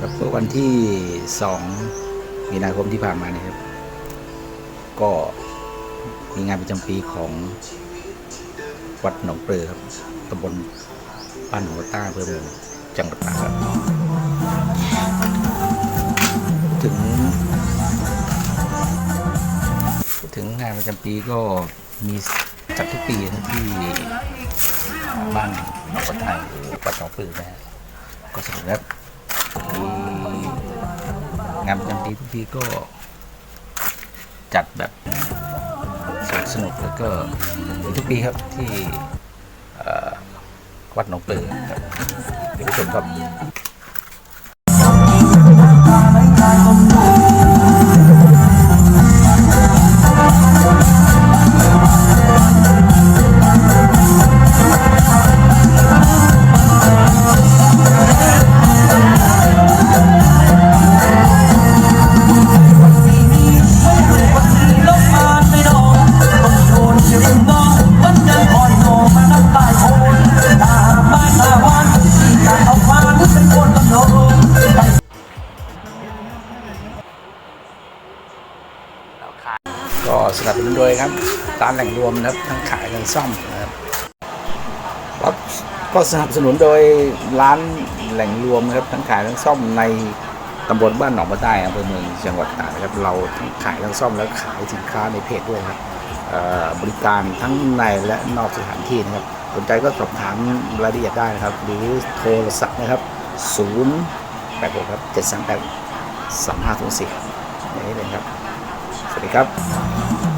ครับเมื่อวันที่ 2 มีนาคมที่ผ่านมานี่ครับ ก็มีงานประจำปีของวัดหนองเปลือครับตำบลบ้านหนองกระต้าอำเภอเมืองจังหวัดตากครับถึง ถึงงานประจำปีก็มีจัดทุกปีนะที่บ้านหนองกระต้าหรือวัดหนองเปลือนะฮะก็สนุกครับ งานประจำปีทุกปีก็จัดแบบสนุกสนุกแล้วก็ทุกปีครับที่วัดหนองเปลือครับเดี๋ยวไปชมครับ ก็สนับสนุนโดยครับร้านแหล่งรวมนะครับทั้งขายทั้งซ่อมนะครับครับก็สนับสนุนโดยร้านแหล่งรวมนะครับทั้งขายทั้งซ่อมในตำบลบ้านหนองมะใต้อำเภอเมืองจังหวัดตากนะครับเราทั้งขายทั้งซ่อมและขายสินค้าในเพจด้วยครับบริการทั้งในและนอกสถานที่นะครับสนใจก็สอบถามรายละเอียดได้นะครับ หรือโทรศัพท์นะครับ 0 8 6 ครับ 7 3 8 3 5 0 4นี่เลยครับ สวัสดีครับ